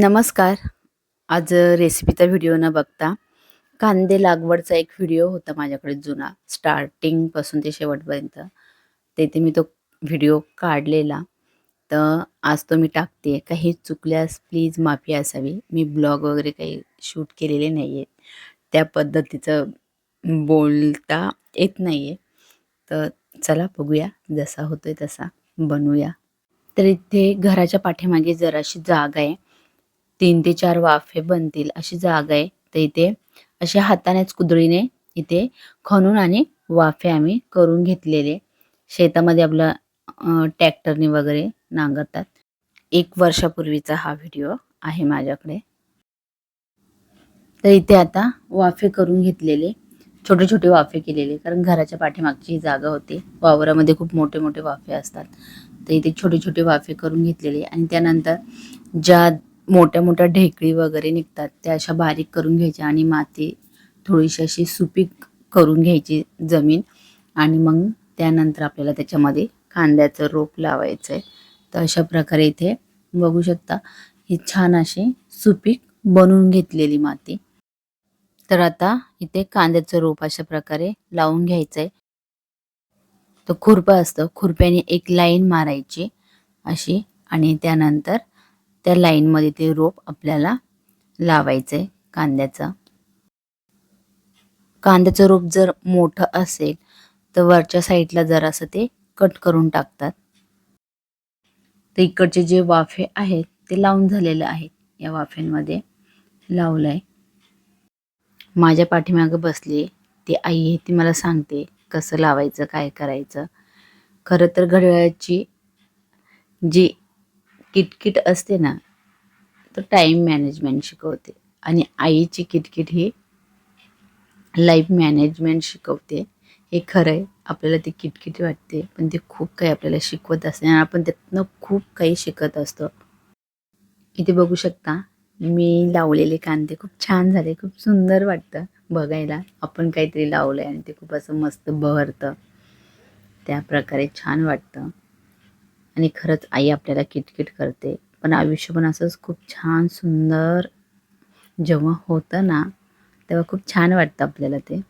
नमस्कार. आज रेसिपीचा व्हिडिओ न बघता कांदे लागवडचा एक व्हिडिओ होता माझ्याकडे जुना. स्टार्टिंगपासून ते शेवटपर्यंत. तेथे मी तो व्हिडिओ काढलेला. तर आज तो मी टाकते काही चुकल्यास प्लीज माफी असावी. मी ब्लॉग वगैरे काही शूट केलेले नाही आहेत त्या पद्धतीचं बोलता येत नाही आहे तर चला बघूया. जसा होतोय तसा बनवूया. तर इथे घराच्या पाठीमागे जराशी जागा आहे. तीन ते चार वाफे बनतील अशी जागा आहे. तर इथे अशा हातानेच कुदळीने इथे खणून आणि वाफे आम्ही करून घेतलेले. शेतामध्ये आपलं ट्रॅक्टरने वगैरे नांगरतात. एक वर्षापूर्वीचा हा व्हिडिओ आहे माझ्याकडे. तर इथे आता वाफे करून घेतलेले. छोटे छोटे वाफे केलेले कारण घराच्या पाठीमागची ही जागा होती. वावरामध्ये खूप मोठे मोठे वाफे असतात. तर इथे छोटे छोटे वाफे करून घेतलेले आणि त्यानंतर ज्या मोठ्या मोठ्या ढेकळी वगैरे निघतात त्या अशा बारीक करून घ्यायच्या आणि माती थोडीशी अशी सुपीक करून घ्यायची जमीन. आणि मग त्यानंतर आपल्याला त्याच्यामध्ये कांद्याचं रोप लावायचं आहे तर अशा प्रकारे इथे बघू शकता ही छान अशी सुपीक बनवून घेतलेली माती. तर आता इथे कांद्याचं रोप अशा प्रकारे लावून घ्यायचं आहे तर खुरपं असतं खुरप्याने एक लाईन मारायची अशी आणि त्यानंतर त्या लाईनमध्ये ते रोप आपल्याला लावायचं आहे कांद्याचं. कांद्याचं रोप जर मोठं असेल तर वरच्या साईडला जरासं ते कट करून टाकतात. तर इकडचे जे वाफे आहेत ते लावून झालेलं आहे या वाफेंमध्ये. लावलं आहे माझ्या पाठीमागं बसली ती आई आहे ती मला सांगते कसं लावायचं काय करायचं. खरं तर घड्याळाची जी किटकिट असते ना तर टाईम मॅनेजमेंट शिकवते. आणि आईची किटकिट ही लाईफ मॅनेजमेंट शिकवते. हे खरं आहे. आपल्याला ती किटकिट वाटते पण ते खूप काही आपल्याला शिकवत असते. आणि आपण त्यातनं खूप काही शिकत असतो. इथे बघू शकता मी लावलेले कांदे खूप छान झाले. खूप सुंदर वाटतं बघायला. आपण काहीतरी लावलं आहे आणि ते खूप असं मस्त बहरतं. त्या प्रकारे छान वाटतं. आणि खरंच आई आपल्याला किटकिट करते. पण आयुष्य पण असंच खूप छान सुंदर जेव्हा होतं ना तेव्हा खूप छान वाटतं आपल्याला ते.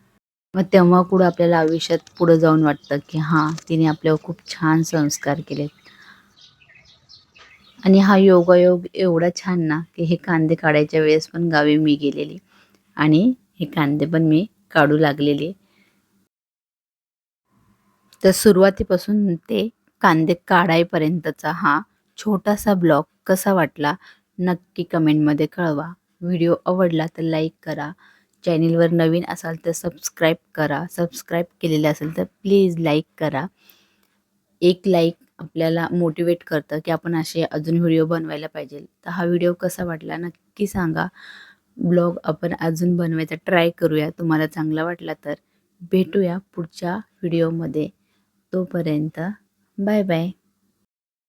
मग तेव्हा कुठं आपल्याला आयुष्यात पुढं जाऊन वाटतं की हां तिने आपल्यावर खूप छान संस्कार केलेत. आणि हा योगायोग एवढा छान ना की हे कांदे काढायच्या वेळेस पण गावी मी गेलेली. आणि हे कांदे पण मी काढू लागलेले. तर सुरुवातीपासून ते कांदे काढायपर्यंतचा हा छोटासा ब्लॉग कसा वाटला नक्की कमेंटमध्ये कळवा. व्हिडिओ आवडला तर लाईक करा. चॅनेलवर नवीन असाल तर सबस्क्राईब करा. सबस्क्राईब केलेलं असेल तर प्लीज लाईक करा. एक लाईक आपल्याला मोटिवेट करतं की आपण असे अजून व्हिडिओ बनवायला पाहिजे. तर हा व्हिडिओ कसा वाटला नक्की सांगा. ब्लॉग आपण अजून बनवायचा ट्राय करूया. तुम्हाला चांगला वाटला तर भेटूया पुढच्या व्हिडिओमध्ये. तोपर्यंत Bye bye.